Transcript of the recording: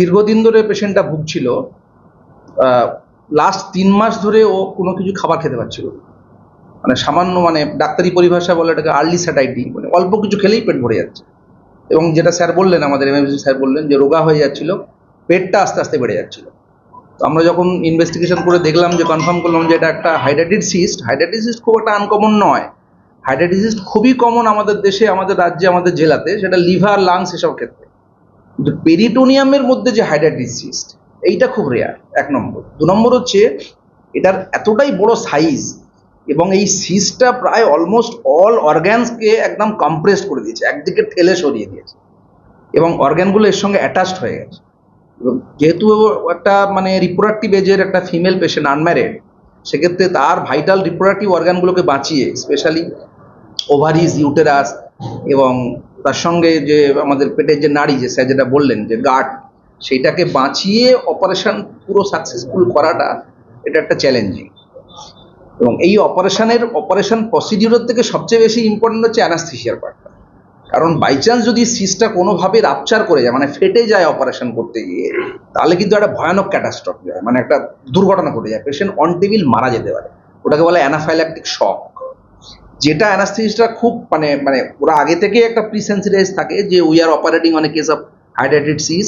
দীর্ঘদিন ধরে পেশেন্টটা ভুগছিল লাস্ট তিন মাস ধরে ও কোনো কিছু খাবার খেতে পারছিল মানে সামান্য মানে ডাক্তারি পরিভাষা বলে এটাকে আর্লি স্যাটাইটি মানে অল্প কিছু খেলেই পেট ভরে যাচ্ছে। এবং যেটা স্যার বললেন, আমাদের এমএমসি স্যার বললেন যে রোগা হয়ে যাচ্ছিল, পেটটা আস্তে আস্তে বেড়ে যাচ্ছিল। তো আমরা যখন ইনভেস্টিগেশন করে দেখলাম যে কনফার্ম করলাম যে এটা একটা হাইড্রাটিড সিস্ট হাইড্রাটিড সিস্ট খুব একটা আনকমন নয়। হাইড্রাটিড সিস্ট খুবই কমন আমাদের দেশে, আমাদের রাজ্যে, আমাদের জেলাতে, সেটা লিভার লাংস এসব ক্ষেত্রে। কিন্তু পেরিটোনিয়ামের মধ্যে যে হাইড্রাটিড সিস্ট এইটা খুব রেয়ার এক নম্বর। দু নম্বর হচ্ছে, এটার এতটাই বড় সাইজ এবং এই সিস্টটা প্রায় অলমোস্ট অল অর্গ্যানসকে একদম কম্প্রেসড করে দিয়েছে, একদিকে ঠেলে সরিয়ে দিয়েছে। এবং অর্গ্যানগুলো এর সঙ্গে অ্যাটাচড হয়ে গেছে। এবং যেহেতু একটা মানে রিপ্রোডাক্টিভ এজের একটা ফিমেল পেশেন্ট আনম্যারেড সেক্ষেত্রে তার ভাইটাল রিপ্রোডাক্টিভ অর্গানগুলোকে বাঁচিয়ে স্পেশালি ওভারিজ ইউটেরাস এবং তার সঙ্গে যে আমাদের পেটের যে নাড়ি যে স্যার যেটা বললেন, যে গার্ড সেইটাকে বাঁচিয়ে অপারেশন পুরো সাকসেসফুল করাটা এটা একটা চ্যালেঞ্জিং এবং এই অপারেশনের অপারেশন প্রসিডিউরের থেকে সবচেয়ে বেশি ইম্পর্টেন্ট হচ্ছে অ্যানাস্থিসিয়ার পার্টটা কারণ বাই চান্স যদি সিসটা কোনোভাবে রাপচার করে যায় মানে ফেটে যায় অপারেশন করতে গিয়ে, তাহলে কিন্তু একটা ভয়ানক ক্যাটাস্ট্রফি হয় মানে একটা দুর্ঘটনা ঘটে যায়। পেশেন্ট অন টেবিল মারা যেতে পারে। ওটাকে বলে অ্যানাফাইল্যাকটিক শক যেটা অ্যানাস্থিসটা খুব মানে মানে ওরা আগে থেকে একটা প্রিসেন্সিটাইজ থাকে যে we are operating on a case of hydrated cis